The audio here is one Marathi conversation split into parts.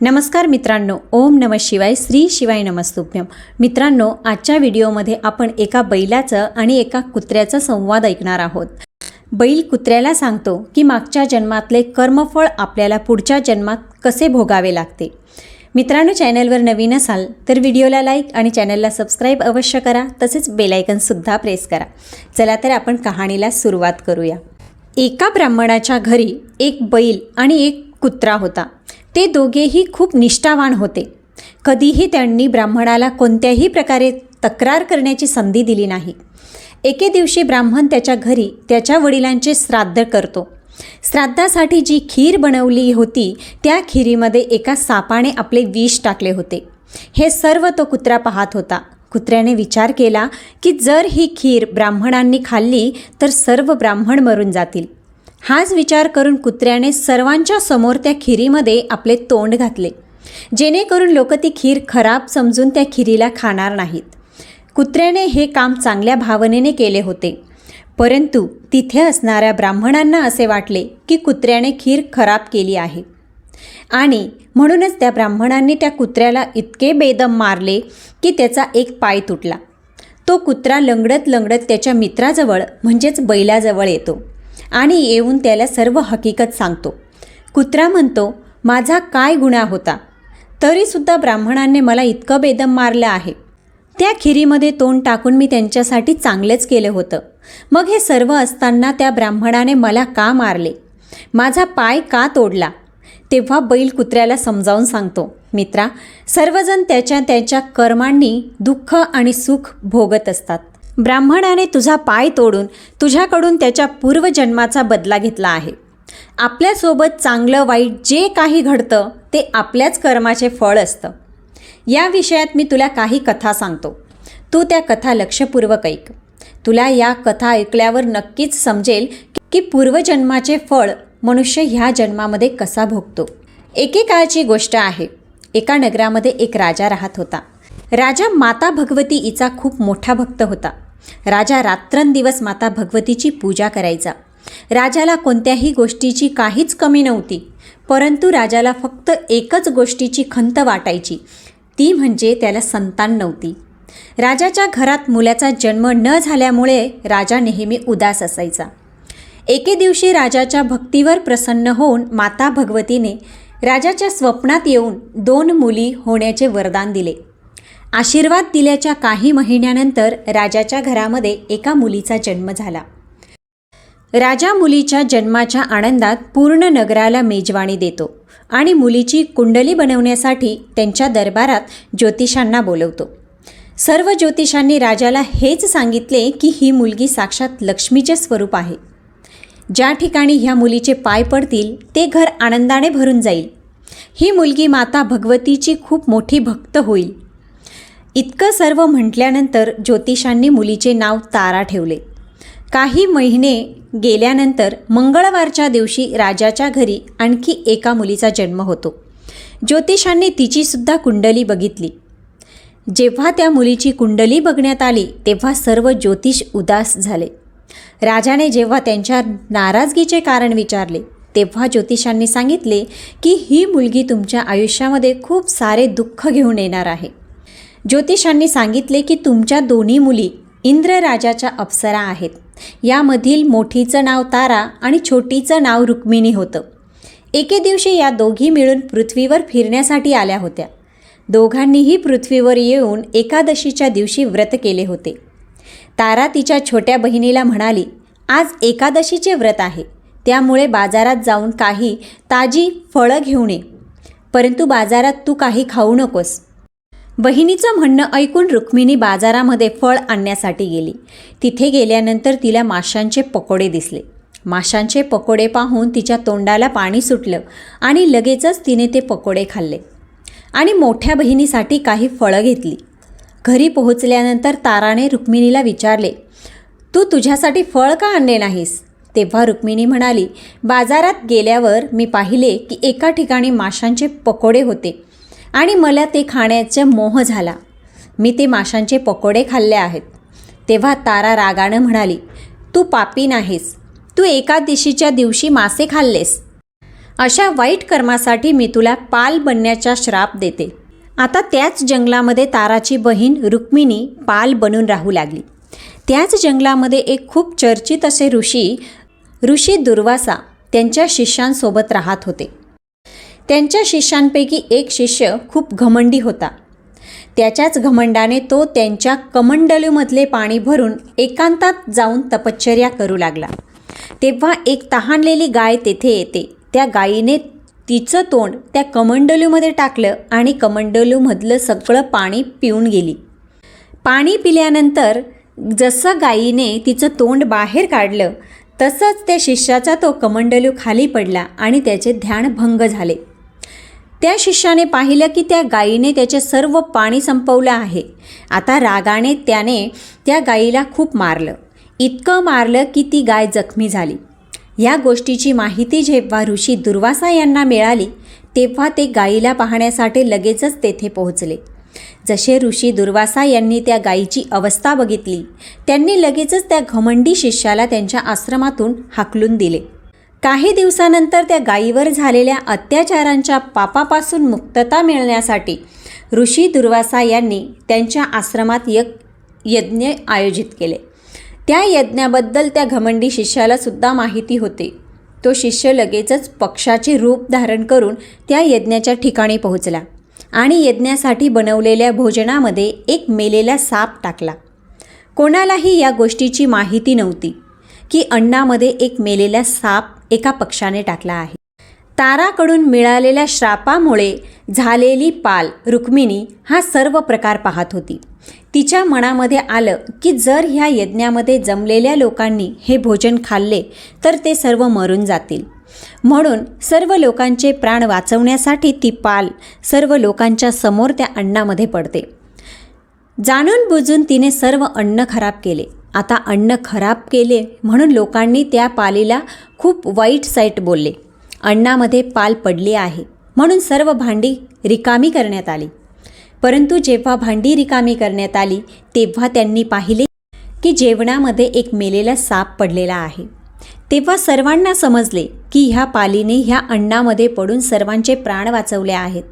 नमस्कार मित्रांनो ओम नम शिवाय श्री शिवाय नमस्तुभ्यम. मित्रांनो आजच्या व्हिडिओमध्ये आपण एका बैलाचं आणि एका कुत्र्याचा संवाद ऐकणार आहोत. बैल कुत्र्याला सांगतो की मागच्या जन्मातले कर्मफळ आपल्याला पुढच्या जन्मात कसे भोगावे लागते. मित्रांनो चॅनलवर नवीन असाल तर व्हिडिओला लाईक आणि चॅनलला सबस्क्राईब अवश्य करा तसेच बेलायकनसुद्धा प्रेस करा. चला तर आपण कहाणीला सुरुवात करूया. एका ब्राह्मणाच्या घरी एक बैल आणि एक कुत्रा होता. ते दोघेही खूप निष्ठावान होते. कधीही त्यांनी ब्राह्मणाला कोणत्याही प्रकारे तक्रार करण्याची संधी दिली नाही. एके दिवशी ब्राह्मण त्याच्या घरी त्याच्या वडिलांचे श्राद्ध करतो. श्राद्धासाठी जी खीर बनवली होती त्या खिरीमध्ये एका सापाने आपले विष टाकले होते. हे सर्व तो कुत्रा पाहत होता. कुत्र्याने विचार केला की जर ही खीर ब्राह्मणांनी खाल्ली तर सर्व ब्राह्मण मरून जातील. हाच विचार करून कुत्र्याने सर्वांच्या समोर त्या खिरीमध्ये आपले तोंड घातले. जेणेकरून लोक ती खीर खराब समजून त्या खिरीला खाणार नाहीत. कुत्र्याने हे काम चांगल्या भावनेने केले होते. परंतु तिथे असणाऱ्या ब्राह्मणांना असे वाटले की कुत्र्याने खीर खराब केली आहे. आणि म्हणूनच त्या ब्राह्मणांनी त्या कुत्र्याला इतके बेदम मारले की त्याचा एक पाय तुटला. तो कुत्रा लंगडत लंगडत त्याच्या मित्राजवळ म्हणजेच बैलाजवळ येतो. आणि येऊन त्याला सर्व हकीकत सांगतो. कुत्रा म्हणतो माझा काय गुन्हा होता? तरीसुद्धा ब्राह्मणांनी मला इतकं बेदम मारलं आहे. त्या खिरीमध्ये तोंड टाकून मी त्यांच्यासाठी चांगलेच केलं होतं. मग हे सर्व असताना त्या ब्राह्मणाने मला का मारले? माझा पाय का तोडला? तेव्हा बैल कुत्र्याला समजावून सांगतो मित्रा सर्वजण त्याच्या त्याच्या कर्मांनी दुःख आणि सुख भोगत असतात. ब्राह्मणाने तुझा पाय तोडून तुझ्याकडून त्याच्या पूर्वजन्माचा बदला घेतला आहे. आपल्यासोबत चांगलं वाईट जे काही घडतं ते आपल्याच कर्माचे फळ असतं. या विषयात मी तुला काही कथा सांगतो. तू त्या कथा लक्षपूर्वक ऐक. तुला या कथा ऐकल्यावर नक्कीच समजेल की पूर्वजन्माचे फळ मनुष्य ह्या जन्मामध्ये कसा भोगतो. एकेकाळची गोष्ट आहे. एका नगरामध्ये एक राजा राहत होता. राजा माता भगवती हिचा खूप मोठा भक्त होता. राजा रात्रंदिवस माता भगवतीची पूजा करायचा. राजाला कोणत्याही गोष्टीची काहीच कमी नव्हती परंतु राजाला फक्त एकच गोष्टीची खंत वाटायची ती म्हणजे त्याला संतान नव्हती. राजाच्या घरात मुलाचा जन्म न झाल्यामुळे राजा नेहमी उदास असायचा. एके दिवशी राजाच्या भक्तीवर प्रसन्न होऊन माता भगवतीने राजाच्या स्वप्नात येऊन दोन मुली होण्याचे वरदान दिले. आशीर्वाद दिल्याच्या काही महिन्यानंतर राजाच्या घरामध्ये एका मुलीचा जन्म झाला. राजा मुलीच्या जन्माच्या आनंदात पूर्ण नगराला मेजवानी देतो आणि मुलीची कुंडली बनवण्यासाठी त्यांच्या दरबारात ज्योतिषांना बोलवतो. सर्व ज्योतिषांनी राजाला हेच सांगितले की ही मुलगी साक्षात लक्ष्मीचे स्वरूप आहे. ज्या ठिकाणी ह्या मुलीचे पाय पडतील ते घर आनंदाने भरून जाईल. ही मुलगी माता भगवतीची खूप मोठी भक्त होईल. इतकं सर्व म्हटल्यानंतर ज्योतिषांनी मुलीचे नाव तारा ठेवले. काही महिने गेल्यानंतर मंगळवारच्या दिवशी राजाच्या घरी आणखी एका मुलीचा जन्म होतो. ज्योतिषांनी तिचीसुद्धा कुंडली बघितली. जेव्हा त्या मुलीची कुंडली बघण्यात आली तेव्हा सर्व ज्योतिष उदास झाले. राजाने जेव्हा त्यांच्या नाराजगीचे कारण विचारले तेव्हा ज्योतिषांनी सांगितले की ही मुलगी तुमच्या आयुष्यामध्ये खूप सारे दुःख घेऊन येणार आहे. ज्योतिषांनी सांगितले की तुमच्या दोन्ही मुली इंद्रराजाच्या अप्सरा आहेत. यामधील मोठीचं नाव तारा आणि छोटीचं नाव रुक्मिणी होतं. एके दिवशी या दोघी मिळून पृथ्वीवर फिरण्यासाठी आल्या होत्या. दोघांनीही पृथ्वीवर येऊन एकादशीच्या दिवशी व्रत केले होते. तारा तिच्या छोट्या बहिणीला म्हणाली आज एकादशीचे व्रत आहे. त्यामुळे बाजारात जाऊन काही ताजी फळं घेऊन ये. परंतु बाजारात तू काही खाऊ नकोस. बहिणीचं म्हणणं ऐकून रुक्मिणी बाजारामध्ये फळ आणण्यासाठी गेली. तिथे गेल्यानंतर तिला माशांचे पकोडे दिसले. माशांचे पकोडे पाहून तिच्या तोंडाला पाणी सुटलं आणि लगेचच तिने ते पकोडे खाल्ले. आणि मोठ्या बहिणीसाठी काही फळं घेतली. घरी पोहोचल्यानंतर ताराने रुक्मिणीला विचारले तू तुझ्यासाठी फळ का आणले नाहीस? तेव्हा रुक्मिणी म्हणाली बाजारात गेल्यावर मी पाहिले की एका ठिकाणी माशांचे पकोडे होते. आणि मला ते खाण्याचा मोह झाला. मी ते माशांचे पकोडे खाल्ले आहेत. तेव्हा तारा रागानं म्हणाली तू पापी नाहीस. तू एका दिशीच्या दिवशी मासे खाल्लेस. अशा वाईट कर्मासाठी मी तुला पाल बनण्याचा श्राप देते. आता त्याच जंगलामध्ये ताराची बहीण रुक्मिणी पाल बनून राहू लागली. त्याच जंगलामध्ये एक खूप चर्चित असे ऋषी ऋषी दुर्वासा त्यांच्या शिष्यांसोबत राहत होते. त्यांच्या शिष्यांपैकी एक शिष्य खूप घमंडी होता. त्याच्याच घमंडाने तो त्यांच्या कमंडलूमधले पाणी भरून एकांतात जाऊन तपश्चर्या करू लागला. तेव्हा एक तहानलेली गाय तेथे येते. त्या गायीने तिचं तोंड त्या कमंडलूमध्ये टाकलं आणि कमंडलूमधलं सगळं पाणी पिऊन गेली. पाणी पिल्यानंतर जसं गायीने तिचं तोंड बाहेर काढलं तसंच त्या शिष्याचा तो कमंडलू खाली पडला आणि त्याचे ध्यान भंग झाले. त्या शिष्याने पाहिलं की त्या गायीने त्याचे सर्व पाणी संपवलं आहे. आता रागाने त्याने त्या गायीला खूप मारलं. इतकं मारलं की ती गाय जखमी झाली. या गोष्टीची माहिती जेव्हा ऋषी दुर्वासा यांना मिळाली तेव्हा ते गायीला पाहण्यासाठी लगेचच तेथे पोहोचले. जसे ऋषी दुर्वासा यांनी त्या गायीची अवस्था बघितली त्यांनी लगेचच त्या घमंडी शिष्याला त्यांच्या आश्रमातून हाकलून दिले. काही दिवसानंतर त्या गायीवर झालेल्या अत्याचारांच्या पापापासून मुक्तता मिळण्यासाठी ऋषी दुर्वासा यांनी त्यांच्या आश्रमात एक यज्ञ आयोजित केले. त्या यज्ञाबद्दल त्या घमंडी शिष्याला सुद्धा माहिती होती. तो शिष्य लगेचच पक्षाचे रूप धारण करून त्या यज्ञाच्या ठिकाणी पोहोचला आणि यज्ञासाठी बनवलेल्या भोजनामध्ये एक मेलेला साप टाकला. कोणालाही या गोष्टीची माहिती नव्हती. की अन्नामध्ये एक मेलेला साप एका पक्षाने टाकला आहे. ताराकडून मिळालेल्या श्रापामुळे झालेली पाल रुक्मिणी हा सर्व प्रकार पाहत होती. तिच्या मनामध्ये आलं की जर ह्या यज्ञामध्ये जमलेल्या लोकांनी हे भोजन खाल्ले तर ते सर्व मरून जातील. म्हणून सर्व लोकांचे प्राण वाचवण्यासाठी ती पाल सर्व लोकांच्या समोर त्या अन्नामध्ये पडते. जाणून बुजून तिने सर्व अन्न खराब केले. आता अन्न खराब केले म्हणून लोकांनी त्या पालीला खूप वाईट साईट बोलले. अन्नामध्ये पाल पडली आहे म्हणून सर्व भांडी रिकामी करण्यात आली. परंतु जेव्हा भांडी रिकामी करण्यात आली तेव्हा त्यांनी पाहिले की जेवणामध्ये एक मेलेला साप पडलेला आहे. तेव्हा सर्वांना समजले की ह्या पालीने ह्या अन्नामध्ये पडून सर्वांचे प्राण वाचवले आहेत.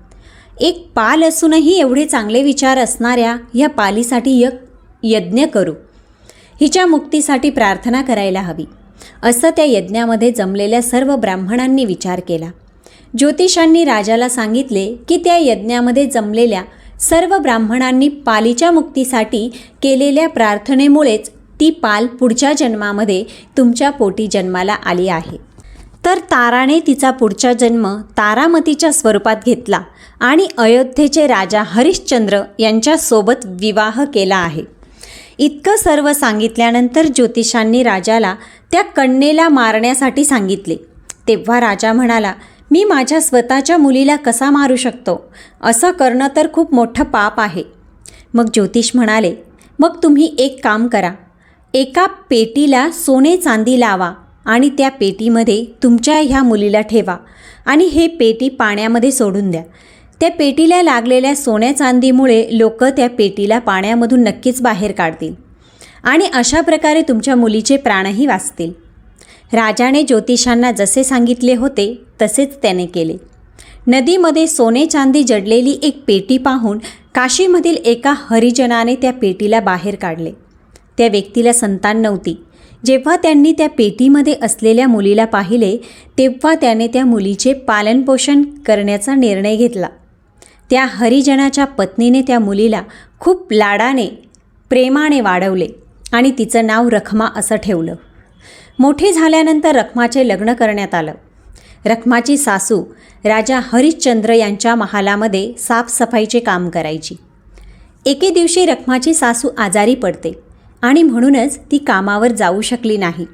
एक पाल असूनही एवढे चांगले विचार असणाऱ्या ह्या पालीसाठी यज्ञ करू. हिच्या मुक्तीसाठी प्रार्थना करायला हवी. असं त्या यज्ञामध्ये जमलेल्या सर्व ब्राह्मणांनी विचार केला. ज्योतिषांनी राजाला सांगितले की त्या यज्ञामध्ये जमलेल्या सर्व ब्राह्मणांनी पालीच्या मुक्तीसाठी केलेल्या प्रार्थनेमुळेच ती पाल पुढच्या जन्मामध्ये तुमच्या पोटी जन्माला आली आहे. तर ताराने तिचा पुढचा जन्म तारामतीच्या स्वरूपात घेतला आणि अयोध्येचे राजा हरिश्चंद्र यांच्यासोबत विवाह केला आहे. इतकं सर्व सांगितल्यानंतर ज्योतिषांनी राजाला त्या कन्येला मारण्यासाठी सांगितले. तेव्हा राजा म्हणाला मी माझ्या स्वतःच्या मुलीला कसा मारू शकतो? असं करणं तर खूप मोठं पाप आहे. मग ज्योतिष म्हणाले मग तुम्ही एक काम करा. एका पेटीला सोने चांदी लावा आणि त्या पेटीमध्ये तुमच्या ह्या मुलीला ठेवा आणि हे पेटी पाण्यामध्ये सोडून द्या. त्या पेटीला लागलेल्या सोन्या चांदीमुळे लोक त्या पेटीला पाण्यामधून नक्कीच बाहेर काढतील. आणि अशा प्रकारे तुमच्या मुलीचे प्राणही वाचतील. राजाने ज्योतिषांना जसे सांगितले होते तसेच त्याने केले. नदीमध्ये सोने चांदी जडलेली एक पेटी पाहून काशीमधील एका हरिजनाने त्या पेटीला बाहेर काढले. त्या व्यक्तीला संतान नव्हती. जेव्हा त्यांनी त्या पेटीमध्ये असलेल्या मुलीला पाहिले तेव्हा त्याने त्या मुलीचे पालनपोषण करण्याचा निर्णय घेतला. त्या हरिजनाच्या पत्नीने त्या मुलीला खूप लाडाने प्रेमाने वाढवले आणि तिचं नाव रखमा असं ठेवलं. मोठी झाल्यानंतर रखमाचे लग्न करण्यात आलं. रखमाची सासू राजा हरिश्चंद्र यांच्या महालामध्ये साफसफाईचे काम करायची. एके दिवशी रखमाची सासू आजारी पडते आणि म्हणूनच ती कामावर जाऊ शकली नाही.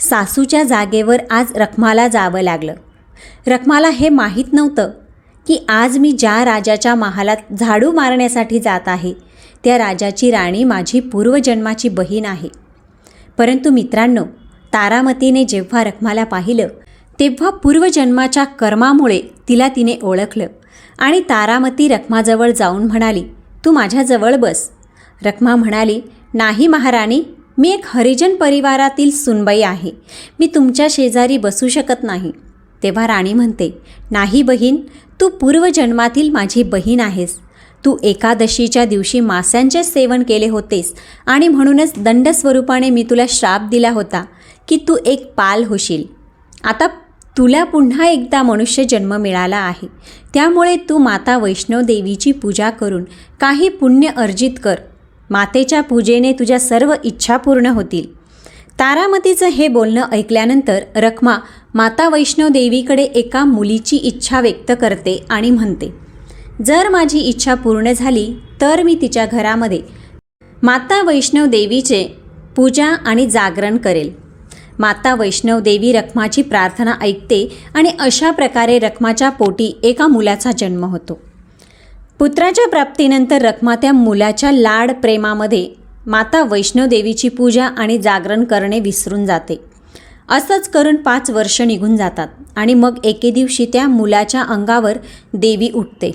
सासूच्या जागेवर आज रखमाला जावं लागलं. रखमाला हे माहीत नव्हतं की आज मी ज्या राजाच्या महालात झाडू मारण्यासाठी जात आहे त्या राजाची राणी माझी पूर्वजन्माची बहीण आहे. परंतु मित्रांनो तारामतीने जेव्हा रखमाला पाहिलं तेव्हा पूर्वजन्माच्या कर्मामुळे तिला तिने ओळखलं आणि तारामती रखमाजवळ जाऊन म्हणाली तू माझ्याजवळ बस. रखमा म्हणाली नाही महाराणी मी एक हरिजन परिवारातील सुनबाई आहे. मी तुमच्या शेजारी बसू शकत नाही. तेव्हा राणी म्हणते नाही बहीण तू पूर्वजन्मातील माझी बहीण आहेस. तू एकादशीच्या दिवशी मास्यांचे सेवन केले होतेस आणि म्हणूनच दंडस्वरूपाने मी तुला श्राप दिला होता की तू एक पाल होशील. आता तुला पुन्हा एकदा मनुष्य जन्म मिळाला आहे. त्यामुळे तू माता वैष्णव देवीची पूजा करून काही पुण्य अर्जित कर. मातेच्या पूजेने तुझ्या सर्व इच्छा पूर्ण होतील. तारामतीचं हे बोलणं ऐकल्यानंतर रखमा माता वैष्णव देवीकडे एका मुलीची इच्छा व्यक्त करते आणि म्हणते जर माझी इच्छा पूर्ण झाली तर मी तिच्या घरामध्ये माता वैष्णव देवीचे पूजा आणि जागरण करेल. माता वैष्णव देवी रखमाची प्रार्थना ऐकते आणि अशा प्रकारे रखमाच्या पोटी एका मुलाचा जन्म होतो. पुत्राच्या प्राप्तीनंतर रखमा त्या मुलाच्या लाड प्रेमामध्ये माता वैष्णवदेवीची पूजा आणि जागरण करणे विसरून जाते. असंच करून पाच वर्ष निघून जातात आणि मग एके दिवशी त्या मुलाच्या अंगावर देवी उठते.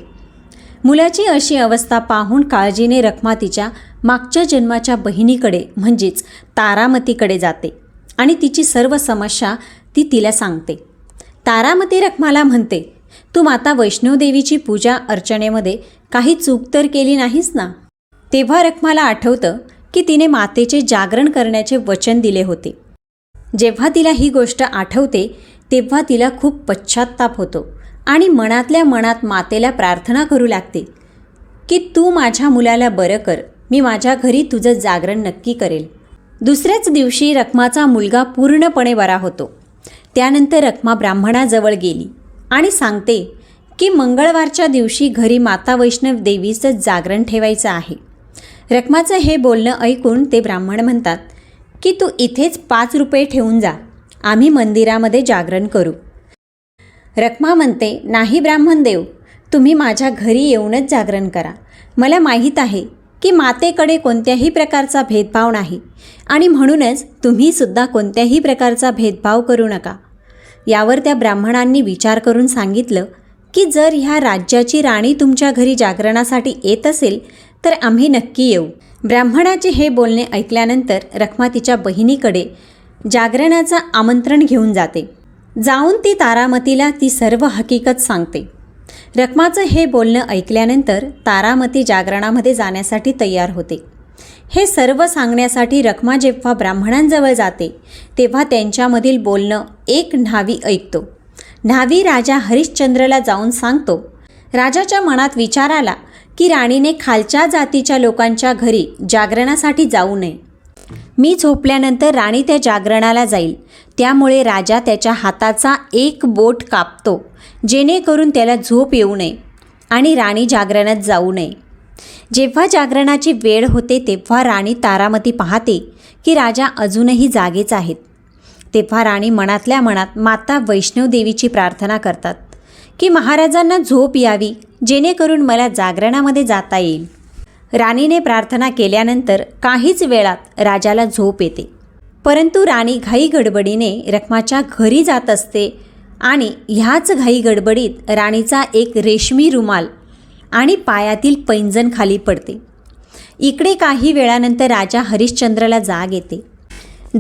मुलाची अशी अवस्था पाहून काळजीने रखमा तिच्या मागच्या जन्माच्या बहिणीकडे म्हणजेच तारामतीकडे जाते आणि तिची सर्व समस्या ती तिला सांगते. तारामती रखमाला म्हणते तू माता वैष्णवदेवीची पूजा अर्चनेमध्ये काही चूक तर केली नाहीस ना? तेव्हा रखमाला आठवतं की तिने मातेचे जागरण करण्याचे वचन दिले होते. जेव्हा तिला ही गोष्ट आठवते तेव्हा तिला खूप पश्चात्ताप होतो आणि मनातल्या मनात मातेला प्रार्थना करू लागते की तू माझ्या मुलाला बरं कर मी माझ्या घरी तुझं जागरण नक्की करेल. दुसऱ्याच दिवशी रखमाचा मुलगा पूर्णपणे बरा होतो. त्यानंतर रखमा ब्राह्मणाजवळ गेली आणि सांगते की मंगळवारच्या दिवशी घरी माता वैष्णव देवीचं जागरण ठेवायचं आहे. रकमाचं हे बोलणं ऐकून ते ब्राह्मण म्हणतात की तू इथेच पाच रुपये ठेवून जा आम्ही मंदिरामध्ये जागरण करू. रक्मा म्हणते नाही ब्राह्मण देव तुम्ही माझ्या घरी येऊनच जागरण करा. मला माहीत आहे की मातेकडे कोणत्याही प्रकारचा भेदभाव नाही आणि म्हणूनच तुम्हीसुद्धा कोणत्याही प्रकारचा भेदभाव करू नका. यावर त्या ब्राह्मणांनी विचार करून सांगितलं की जर ह्या राज्याची राणी तुमच्या घरी जागरणासाठी येत असेल तर आम्ही नक्की येऊ. ब्राह्मणाचे हे बोलणे ऐकल्यानंतर रखमा तिच्या बहिणीकडे जागरणाचं आमंत्रण घेऊन जाते. जाऊन ती तारामतीला ती सर्व हकीकत सांगते. रखमाचं हे बोलणं ऐकल्यानंतर तारामती जागरणामध्ये जाण्यासाठी तयार होते. हे सर्व सांगण्यासाठी रखमा जेव्हा ब्राह्मणांजवळ जाते तेव्हा त्यांच्यामधील बोलणं एक न्हावी ऐकतो. न्हावी राजा हरिश्चंद्रला जाऊन सांगतो राजाच्या मनात विचार आला की राणीने खालच्या जातीच्या लोकांच्या घरी जागरणासाठी जाऊ नये. मी झोपल्यानंतर राणी त्या जागरणाला जाईल. त्यामुळे राजा त्याच्या हाताचा एक बोट कापतो जेणेकरून त्याला झोप येऊ नये आणि राणी जागरणात जाऊ नये. जेव्हा जागरणाची वेळ होते तेव्हा राणी तारामती पाहते की राजा अजूनही जागेच आहेत. तेव्हा राणी मनातल्या मनात माता वैष्णवदेवीची प्रार्थना करतात. की महाराजांना झोप यावी जेणेकरून मला जागरणामध्ये जाता येईल. राणीने प्रार्थना केल्यानंतर काहीच वेळात राजाला झोप येते. परंतु राणी घाई गडबडीने रखमाच्या घरी जात असते आणि ह्याच घाई गडबडीत राणीचा एक रेशमी रुमाल आणि पायातील पैंजण खाली पडते. इकडे काही वेळानंतर राजा हरिश्चंद्रला जाग येते.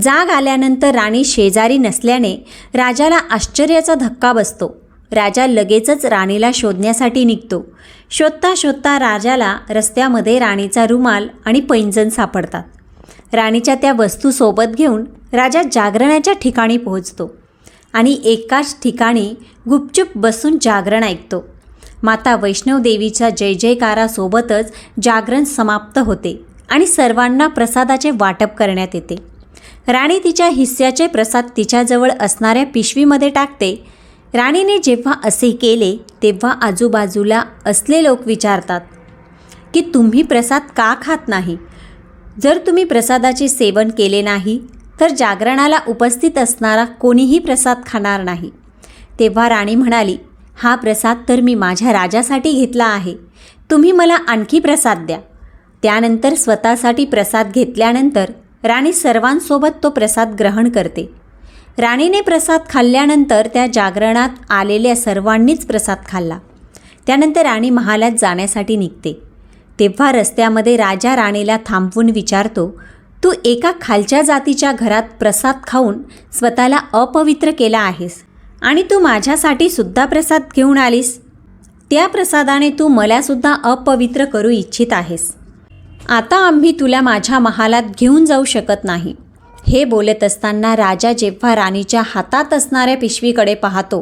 जाग आल्यानंतर राणी शेजारी नसल्याने राजाला आश्चर्याचा धक्का बसतो. राजा लगेचच राणीला शोधण्यासाठी निघतो. शोधता शोधता राजाला रस्त्यामध्ये राणीचा रुमाल आणि पैंजण सापडतात. राणीच्या त्या वस्तू सोबत घेऊन राजा जागरणाच्या ठिकाणी पोहोचतो आणि एकाच ठिकाणी गुपचूप बसून जागरण ऐकतो. माता वैष्णवदेवीच्या जय जयकारासोबतच जागरण समाप्त होते आणि सर्वांना प्रसादाचे वाटप करण्यात येते. राणी तिच्या हिस्स्याचे प्रसाद तिच्याजवळ असणाऱ्या पिशवीमध्ये टाकते राणीने जेव्हा असे केले तेव्हा आजूबाजूला असले लोक विचारतात की तुम्ही प्रसाद का खात नाही? जर तुम्ही प्रसादाचे सेवन केले नाही तर जागरणाला उपस्थित असणारा कोणीही प्रसाद खाणार नाही. तेव्हा राणी म्हणाली हा प्रसाद तर मी माझ्या राजासाठी घेतला आहे. तुम्ही मला आणखी प्रसाद द्या. त्यानंतर स्वतःसाठी प्रसाद घेतल्यानंतर राणी सर्वांसोबत तो प्रसाद ग्रहण करते. राणीने प्रसाद खाल्ल्यानंतर त्या जागरणात आलेल्या सर्वांनीच प्रसाद खाल्ला. त्यानंतर राणी महालात जाण्यासाठी निघते. तेव्हा रस्त्यामध्ये राजा राणीला थांबवून विचारतो तू एका खालच्या जातीच्या घरात प्रसाद खाऊन स्वतःला अपवित्र केला आहेस आणि तू माझ्यासाठी सुद्धा प्रसाद घेऊन आलीस? त्या प्रसादाने तू मलासुद्धा अपवित्र करू इच्छित आहेस. आता आम्ही तुला माझ्या महालात घेऊन जाऊ शकत नाही. हे बोलत असताना राजा जेव्हा राणीच्या हातात असणाऱ्या पिशवीकडे पाहतो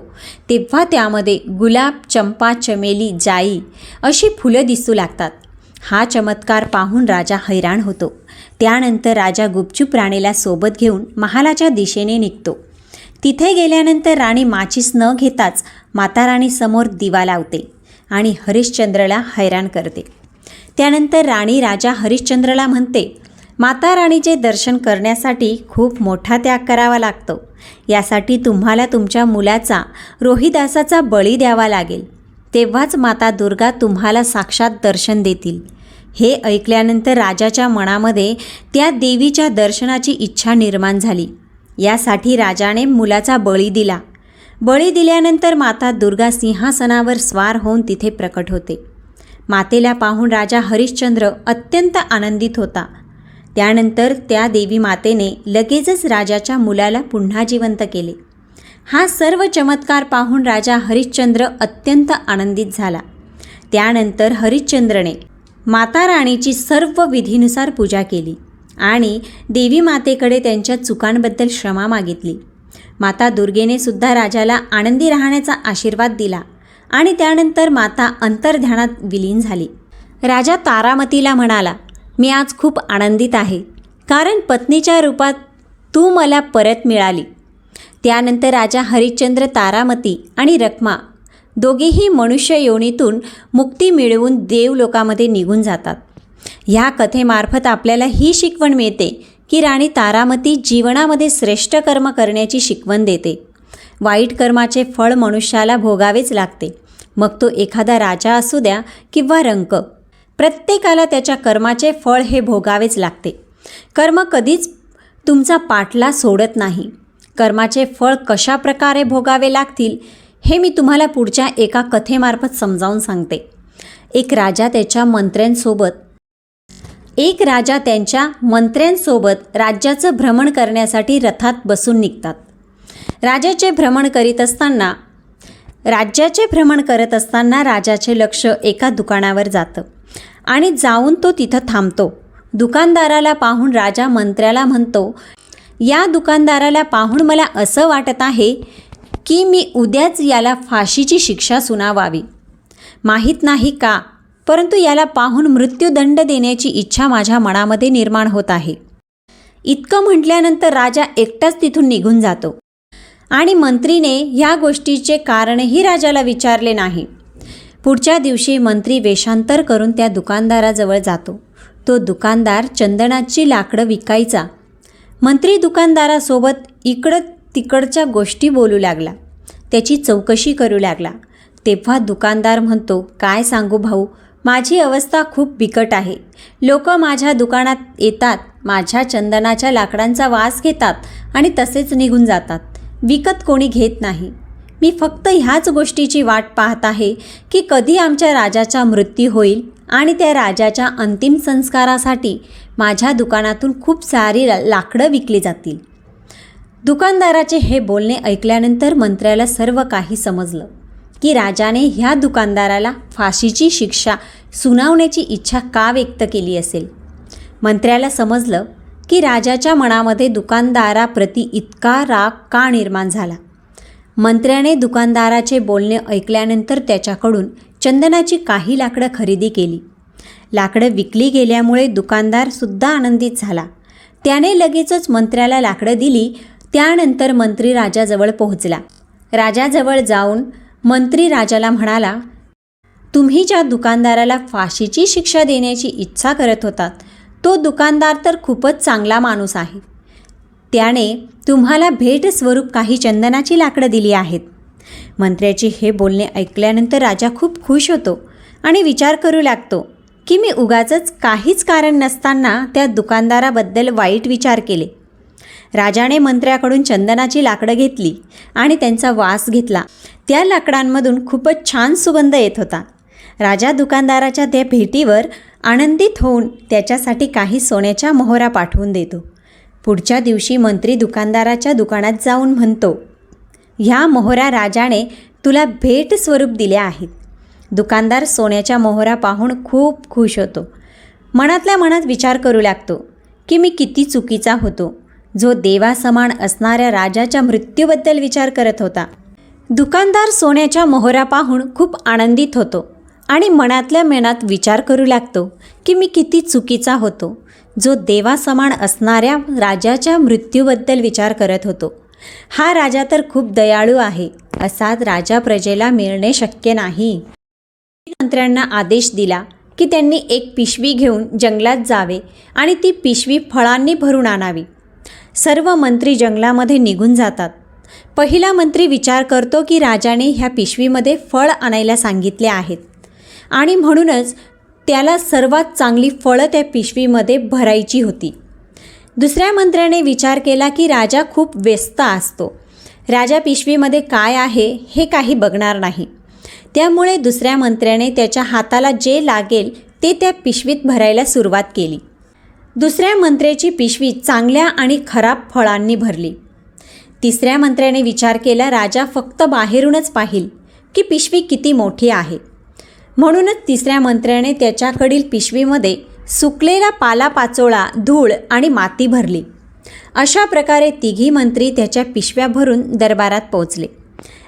तेव्हा त्यामध्ये गुलाब चंपा चमेली जाई अशी फुलं दिसू लागतात. हा चमत्कार पाहून राजा हैराण होतो. त्यानंतर राजा गुपचूप राणीला सोबत घेऊन महालाच्या दिशेने निघतो. तिथे गेल्यानंतर राणी माचीस न घेताच माताराणीसमोर दिवा लावते आणि हरिश्चंद्रला हैराण करते. त्यानंतर राणी राजा हरिश्चंद्रला म्हणते माता राणीचे दर्शन करण्यासाठी खूप मोठा त्याग करावा लागतो. यासाठी तुम्हाला तुमच्या मुलाचा रोहिदासाचा बळी द्यावा लागेल. तेव्हाच माता दुर्गा तुम्हाला साक्षात दर्शन देतील. हे ऐकल्यानंतर राजाच्या मनामध्ये त्या देवीच्या दर्शनाची इच्छा निर्माण झाली. यासाठी राजाने मुलाचा बळी दिला. बळी दिल्यानंतर माता दुर्गा सिंहासनावर स्वार होऊन तिथे प्रकट होते. मातेला पाहून राजा हरिश्चंद्र अत्यंत आनंदित होता. त्यानंतर त्या देवी मातेने लगेचच राजाच्या मुलाला पुन्हा जिवंत केले. हा सर्व चमत्कार पाहून राजा हरिश्चंद्र अत्यंत आनंदित झाला. त्यानंतर हरिश्चंद्रने माता राणीची सर्व विधीनुसार पूजा केली आणि देवी मातेकडे त्यांच्या चुकांबद्दल क्षमा मागितली. माता दुर्गेने सुद्धा राजाला आनंदी राहण्याचा आशीर्वाद दिला आणि त्यानंतर माता अंतर्ध्यानात विलीन झाली. राजा तारामतीला म्हणाला मी आज खूप आनंदित आहे. कारण पत्नीच्या रूपात तू मला परत मिळाली. त्यानंतर राजा हरिश्चंद्र तारामती आणि रखमा दोघेही मनुष्य योनीतून मुक्ती मिळवून देवलोकामध्ये निघून जातात. ह्या कथेमार्फत आपल्याला ही शिकवण मिळते की राणी तारामती जीवनामध्ये श्रेष्ठ कर्म करण्याची शिकवण देते. वाईट कर्माचे फळ मनुष्याला भोगावेच लागते. मग तो एखादा राजा असू द्या किंवा रंक प्रत्येकाला त्याच्या कर्माचे फळ हे भोगावेच लागते. कर्म कधीच तुमचा पाठला सोडत नाही. कर्माचे फळ कशा प्रकारे भोगावे लागतील हे मी तुम्हाला पुढच्या एका कथेमार्फत समजावून सांगते. एक राजा त्याच्या मंत्र्यांसोबत एक राजा त्यांच्या मंत्र्यांसोबत राज्याचं भ्रमण करण्यासाठी रथात बसून निघतात. राजाचे भ्रमण करीत असताना राज्याचे भ्रमण करत असताना राजाचे लक्ष एका दुकानावर जातं. आणि जाऊन तो तिथं थांबतो. दुकानदाराला पाहून राजा मंत्र्याला म्हणतो या दुकानदाराला पाहून मला असं वाटत आहे की मी उद्याच याला फाशीची शिक्षा सुनावावी. माहीत नाही का? परंतु याला पाहून मृत्यूदंड देण्याची इच्छा माझ्या मनामध्ये निर्माण होत आहे. इतकं म्हटल्यानंतर राजा एकटाच तिथून निघून जातो. आणि मंत्रीने ह्या गोष्टीचे कारणही राजाला विचारले नाही. पुढच्या दिवशी मंत्री वेषांतर करून त्या दुकानदाराजवळ जातो. तो दुकानदार चंदनाची लाकडं विकायचा. मंत्री दुकानदारासोबत इकडं तिकडच्या गोष्टी बोलू लागला. त्याची चौकशी करू लागला. तेव्हा दुकानदार म्हणतो काय सांगू भाऊ? माझी अवस्था खूप बिकट आहे. लोक माझ्या दुकानात येतात. माझ्या चंदनाच्या लाकडांचा वास घेतात आणि तसेच निघून जातात. विकत कोणी घेत नाही. मी फक्त ह्याच गोष्टीची वाट पाहत आहे की कधी आमच्या राजाचा मृत्यू होईल आणि त्या राजाच्या अंतिम संस्कारासाठी माझ्या दुकानातून खूप सारी ला- लाकडं विकली जातील. दुकानदाराचे हे बोलणे ऐकल्यानंतर मंत्र्याला सर्व काही समजलं की राजाने ह्या दुकानदाराला फाशीची शिक्षा सुनावण्याची इच्छा का व्यक्त केली असेल? मंत्र्याला समजलं की राजाच्या मनामध्ये दुकानदाराप्रती इतका राग का निर्माण झाला? मंत्र्याने दुकानदाराचे बोलणे ऐकल्यानंतर त्याच्याकडून चंदनाची काही लाकडं खरेदी केली. लाकडं विकली गेल्यामुळे दुकानदारसुद्धा आनंदित झाला. त्याने लगेचच मंत्र्याला लाकडं दिली. त्यानंतर मंत्री राजाजवळ पोहोचला. राजाजवळ जाऊन मंत्री राजाला म्हणाला तुम्ही ज्या दुकानदाराला फाशीची शिक्षा देण्याची इच्छा करत होतात तो दुकानदार तर खूपच चांगला माणूस आहे. त्याने तुम्हाला भेट स्वरूप काही चंदनाची लाकडं दिली आहेत. मंत्र्याचे हे बोलणे ऐकल्यानंतर राजा खूप खुश होतो आणि विचार करू लागतो की मी उगाचच काहीच कारण नसताना त्या दुकानदाराबद्दल वाईट विचार केले. राजाने मंत्र्याकडून चंदनाची लाकडं घेतली आणि त्यांचा वास घेतला. त्या लाकडांमधून खूपच छान सुगंध येत होता. राजा दुकानदाराच्या त्या भेटीवर आनंदित होऊन त्याच्यासाठी काही सोन्याच्या मोहरा पाठवून देतो. पुढच्या दिवशी मंत्री दुकानदाराच्या दुकानात जाऊन म्हणतो ह्या मोहरा राजाने तुला भेट स्वरूप दिल्या आहेत. दुकानदार सोन्याच्या मोहरा पाहून खूप खुश होतो. मनातल्या मनात विचार करू लागतो की मी किती चुकीचा होतो. जो देवासमान असणाऱ्या राजाच्या मृत्यूबद्दल विचार करत होता. दुकानदार सोन्याच्या मोहरा पाहून खूप आनंदित होतो आणि मनातल्या मनात विचार करू लागतो की मी किती चुकीचा होतो. जो देवासमान असणाऱ्या राजाच्या मृत्यूबद्दल विचार करत होतो. हा राजा तर खूप दयाळू आहे असाच राजा प्रजेला मिळणे शक्य नाही. मंत्र्यांना आदेश दिला की त्यांनी एक पिशवी घेऊन जंगलात जावे आणि ती पिशवी फळांनी भरून आणावी. सर्व मंत्री जंगलामध्ये निघून जातात. पहिला मंत्री विचार करतो की राजाने ह्या पिशवीमध्ये फळ आणायला सांगितले आहेत. आणि म्हणूनच त्याला सर्वात चांगली फळं त्या पिशवीमध्ये भरायची होती. दुसऱ्या मंत्र्याने विचार केला की राजा खूप व्यस्त असतो. राजा पिशवीमध्ये काय आहे हे काही बघणार नाही. त्यामुळे दुसऱ्या मंत्र्याने त्याच्या हाताला जे लागेल ते त्या पिशवीत भरायला सुरुवात केली. दुसऱ्या मंत्र्याची पिशवी चांगल्या आणि खराब फळांनी भरली. तिसऱ्या मंत्र्याने विचार केला राजा फक्त बाहेरूनच पाहिल की पिशवी किती मोठी आहे. म्हणूनच तिसऱ्या मंत्र्याने त्याच्याकडील पिशवीमध्ये सुकलेला पालापाचोळा धूळ आणि माती भरली. अशा प्रकारे तिघी मंत्री त्याच्या पिशव्या भरून दरबारात पोहोचले.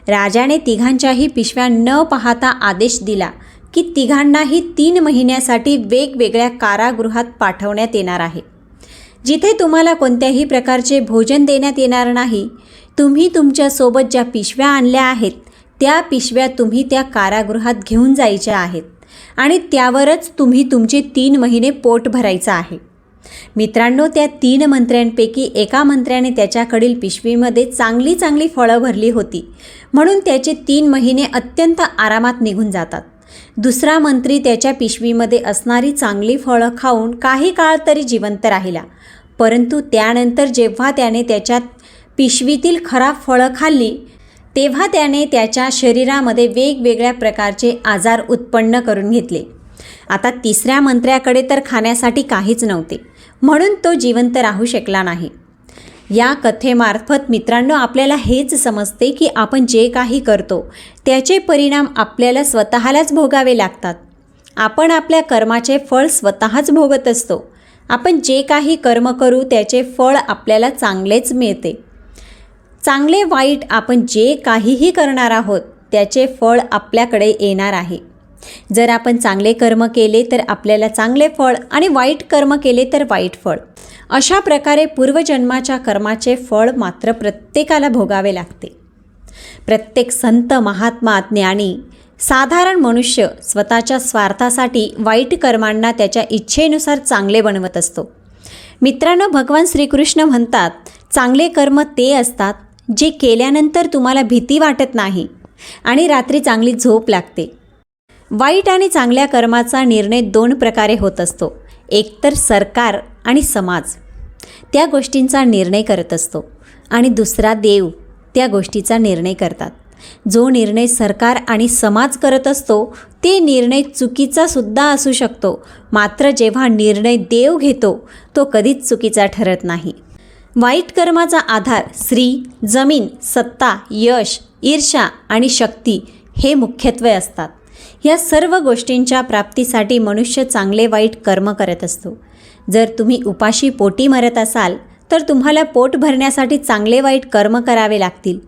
राजाने तिघांच्याही पिशव्या न पाहता आदेश दिला की तिघांनाही तीन महिन्यासाठी वेगवेगळ्या कारागृहात पाठवण्यात येणार आहे. जिथे तुम्हाला कोणत्याही प्रकारचे भोजन देण्यात येणार नाही तुम्ही तुमच्यासोबत ज्या पिशव्या आणल्या आहेत त्या पिशव्या तुम्ही त्या कारागृहात घेऊन जायच्या आहेत आणि त्यावरच तुम्ही तुमचे तीन महिने पोट भरायचं आहे. मित्रांनो त्या तीन मंत्र्यांपैकी एका मंत्र्याने त्याच्याकडील पिशवीमध्ये चांगली चांगली फळं भरली होती. म्हणून त्याचे तीन महिने अत्यंत आरामात निघून जातात. दुसरा मंत्री त्याच्या पिशवीमध्ये असणारी चांगली फळं खाऊन काही काळ तरी जिवंत राहिला. परंतु त्यानंतर जेव्हा त्याने त्याच्या पिशवीतील खराब फळं खाल्ली तेव्हा त्याने त्याच्या शरीरामध्ये वेगवेगळ्या प्रकारचे आजार उत्पन्न करून घेतले. आता तिसऱ्या मंत्र्याकडे तर खाण्यासाठी काहीच नव्हते. म्हणून तो जिवंत राहू शकला नाही. या कथेमार्फत मित्रांनो आपल्याला हेच समजते की आपण जे काही करतो त्याचे परिणाम आपल्याला स्वतःलाच भोगावे लागतात. आपण आपल्या कर्माचे फळ स्वतःच भोगत असतो. आपण जे काही कर्म करू त्याचे फळ आपल्याला चांगलेच मिळते. चांगले वाईट आपण जे काहीही करणार आहोत त्याचे फळ आपल्याकडे येणार आहे. जर आपण चांगले कर्म केले तर आपल्याला चांगले फळ आणि वाईट कर्म केले तर वाईट फळ. अशा प्रकारे पूर्वजन्माच्या कर्माचे फळ मात्र प्रत्येकाला भोगावे लागते. प्रत्येक संत महात्मा ज्ञानी साधारण मनुष्य स्वतःच्या स्वार्थासाठी वाईट कर्मांना त्याच्या इच्छेनुसार चांगले बनवत असतो. मित्रांनो भगवान श्रीकृष्ण म्हणतात चांगले कर्म ते असतात जे केल्यानंतर तुम्हाला भीती वाटत नाही आणि रात्री चांगली झोप लागते. वाईट आणि चांगल्या कर्माचा निर्णय दोन प्रकारे होत असतो. एकतर सरकार आणि समाज. त्या गोष्टींचा निर्णय करत असतो आणि दुसरा देव त्या गोष्टीचा निर्णय करतात. जो निर्णय सरकार आणि समाज करत असतो ते निर्णय चुकीचा सुद्धा असू शकतो. मात्र जेव्हा निर्णय देव घेतो तो कधीच चुकीचा ठरत नाही. वाईट कर्माचा आधार स्त्री जमीन सत्ता यश ईर्षा आणि शक्ती हे मुख्यत्वे असतात. या सर्व गोष्टींच्या प्राप्तीसाठी मनुष्य चांगले वाईट कर्म करत असतो. जर तुम्ही उपाशी पोटी मरत असाल तर तुम्हाला पोट भरण्यासाठी चांगले वाईट कर्म करावे लागतील.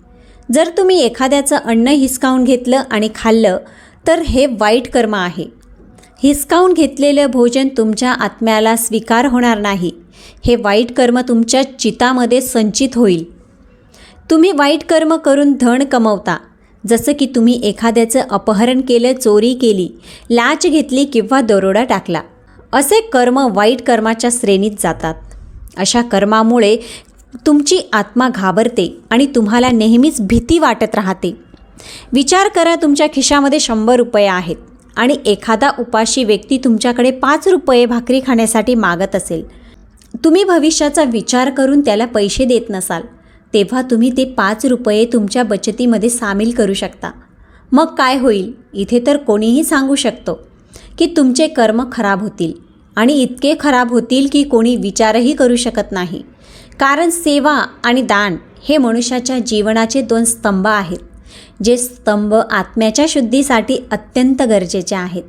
जर तुम्ही एखाद्याचं अन्न हिसकावून घेतलं आणि खाल्लं तर हे वाईट कर्म आहे. हिसकावून घेतलेलं भोजन तुमच्या आत्म्याला स्वीकार होणार नाही. हे वाईट कर्म तुमच्या चितामध्ये संचित होईल. तुम्ही वाईट कर्म करून धन कमवता. जसं की तुम्ही एखाद्याचं अपहरण केलं चोरी केली लाच घेतली किंवा दरोडा टाकला. असे कर्म वाईट कर्माच्या श्रेणीत जातात. अशा कर्मामुळे तुमची आत्मा घाबरते आणि तुम्हाला नेहमीच भीती वाटत राहते. विचार करा तुमच्या खिशामध्ये शंभर रुपये आहेत. आणि एखादा उपाशी व्यक्ती तुमच्याकडे पाच रुपये भाकरी खाण्यासाठी मागत असेल तुम्ही भविष्याचा विचार करून त्याला पैसे देत नसाल तेव्हा तुम्ही ते पाच रुपये तुमच्या बचतीमध्ये सामील करू शकता. मग काय होईल? इथे तर कोणीही सांगू शकतो की तुमचे कर्म खराब होतील आणि इतके खराब होतील की कोणी विचारही करू शकत नाही. कारण सेवा आणि दान हे मनुष्याच्या जीवनाचे दोन स्तंभ आहेत. जे स्तंभ आत्म्याच्या शुद्धीसाठी अत्यंत गरजेचे आहेत.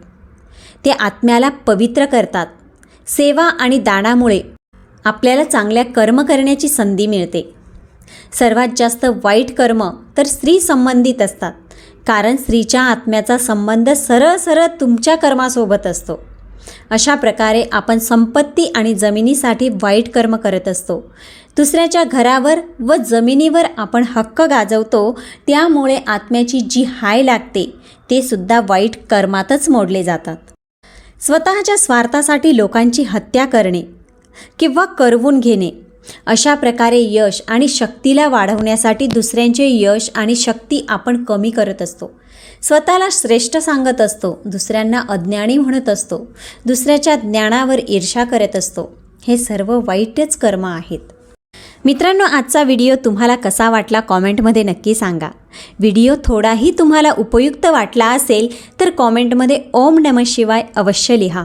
ते आत्म्याला पवित्र करतात. सेवा आणि दानामुळे आपल्याला चांगल्या कर्म करण्याची संधी मिळते. सर्वात जास्त वाईट कर्म तर स्त्री संबंधित असतात. कारण स्त्रीच्या आत्म्याचा संबंध सरळ सरळ तुमच्या कर्मासोबत असतो. अशा प्रकारे आपण संपत्ती आणि जमिनीसाठी वाईट कर्म करत असतो. दुसऱ्याच्या घरावर व जमिनीवर आपण हक्क गाजवतो त्यामुळे आत्म्याची जी हाय लागते ते सुद्धा वाईट कर्मातच मोडले जातात. स्वतःच्या स्वार्थासाठी लोकांची हत्या करणे किंवा करवून घेणे अशा प्रकारे यश आणि शक्तीला वाढवण्यासाठी दुसऱ्यांचे यश आणि शक्ती आपण कमी करत असतो. स्वतःला श्रेष्ठ सांगत असतो दुसऱ्यांना अज्ञानी म्हणत असतो दुसऱ्याच्या ज्ञानावर ईर्षा करत असतो. हे सर्व वाईटच कर्म आहेत. मित्रांनो आजचा व्हिडिओ तुम्हाला कसा वाटला कॉमेंटमध्ये नक्की सांगा. व्हिडिओ थोडाही तुम्हाला उपयुक्त वाटला असेल तर कॉमेंटमध्ये ओम नम शिवाय अवश्य लिहा.